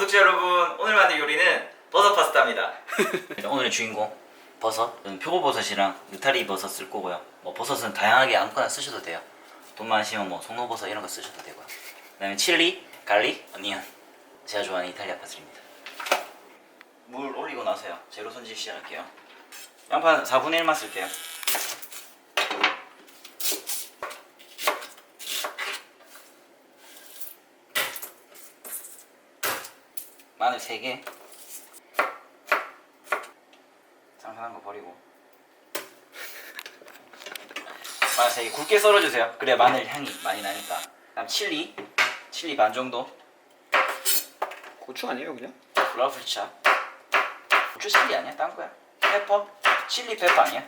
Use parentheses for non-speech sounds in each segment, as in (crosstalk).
구독자 여러분 오늘만의 요리는 버섯 파스타입니다. (laughs) 오늘의 주인공 버섯. 표고버섯이랑 느타리 버섯 쓸 거고요. 뭐 버섯은 다양하게 아무거나 쓰셔도 돼요. 돈 많으시면 뭐 송로버섯 이런 거 쓰셔도 되고요. 그 다음에 칠리, 갈리, 어니언. 제가 좋아하는 이탈리아 파슬입니다. 물 올리고 나서요. 재료 손질 시작할게요. 양파는 4분의 1만 쓸게요. 마늘 3개 상상한 거 버리고 (laughs) 마늘 3개 굵게 썰어주세요 그래야 마늘 향이 많이 나니까 다음 칠리 칠리 반 정도 고추 아니에요 그냥? 블라우프차 고추 칠리 아니야? 딴 거야? 페퍼? 칠리 페퍼 아니야?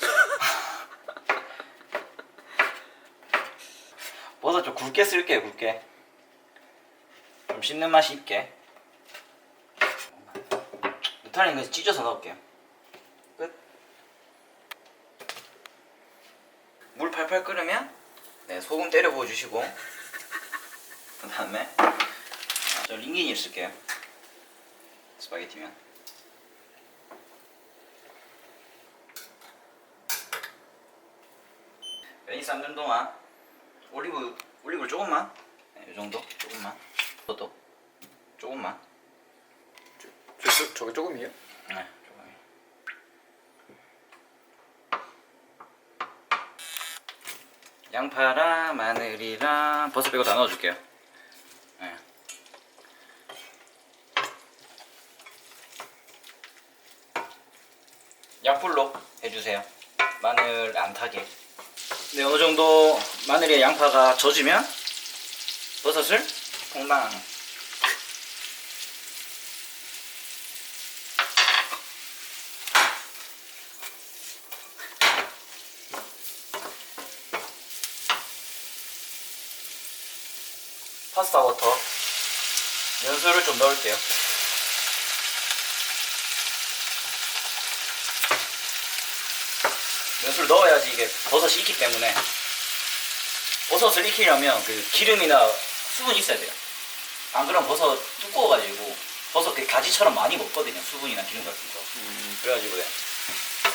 (laughs) 버섯 좀 굵게 쓸게요 굵게 좀 씹는 맛이 있게. 느타리는 그냥 찢어서 넣을게요. 끝. 물 팔팔 끓으면 네, 소금 때려 부어주시고. (laughs) 그 다음에 저 링기니 쓸게요. 스파게티면. 면이 삶는 동안 올리브 올리브를 조금만. 네, 이 정도? 조금만 저도. 조금만. 저, 저, 저게 조금이에요? 네 조금 양파랑 마늘이랑 버섯 빼고 다 넣어줄게요. 네. 약불로 해주세요. 마늘 안 타게. 네 어느 정도 마늘에 양파가 젖으면 버섯을 퐁당 파스타 워터. 연수를 좀 넣을게요. 연수를 넣어야지 이게 버섯이 익기 때문에. 버섯을 익히려면 그 기름이나 수분이 있어야 돼요 안 그러면 버섯 두꺼워가지고 버섯 그 가지처럼 많이 먹거든요 수분이나 기름 같은 거. 그래가지고 그냥,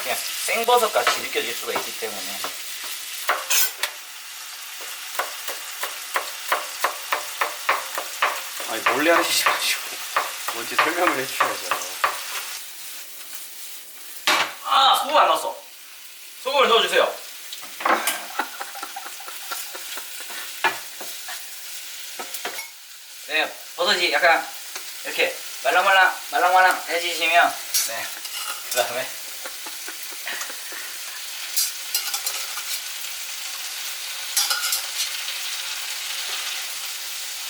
그냥 생버섯 같이 느껴질 수가 있기 때문에. 아니 몰래 하시지 마시고 뭔지 설명을 해주셔야죠. 아 소금 안 넣었어. 소금을 넣어주세요 네 버섯이 약간 이렇게 말랑말랑 말랑말랑 해지시면 네 그 다음에.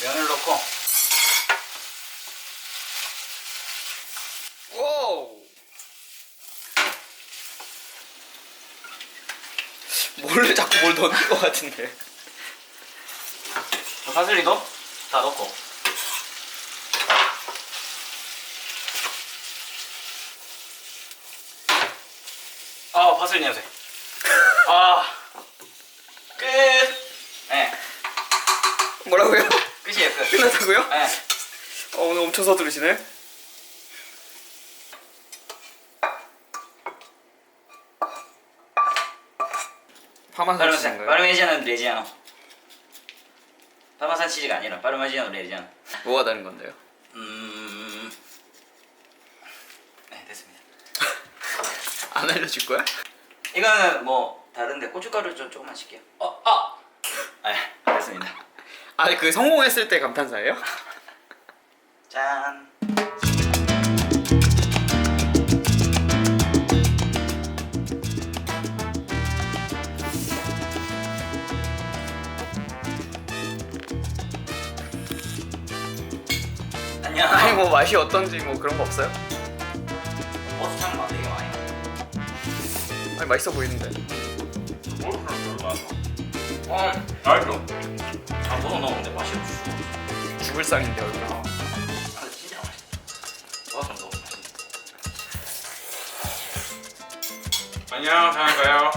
면을 넣고. 몰래 자꾸 뭘 넣는 것 같은데. 저 파슬리도 다 넣고 (laughs) 아 파슬리 냄새 아 끝 네, 뭐라고요? 끝이에요 끝 끝났다고요? 네. 어, 오늘 엄청 서두르시네 파마산 파르메산 치즈인가요? 파르메지아노 레지아노 파마산 치즈가 아니라 파르메지아노 레지아노 뭐가 다른 건데요? 음... 네 됐습니다 (laughs) 안 알려줄 거야? 이거는 뭐 다른데 고춧가루 좀 조금만 칠게요 어! 아! 아 됐습니다 아 그 성공했을 때 감탄사예요? (laughs) 짠 안녕 아니 뭐 맛이 어떤지 뭐 그런 거 없어요? 아니 맛있어 보이는데. 어 알죠? 아 버섯 넣었는데 맛이 없어. 죽을 상인데 얼굴. 아 진짜 맛있다. 버섯 너무 맛있다 안녕, 잘 가요.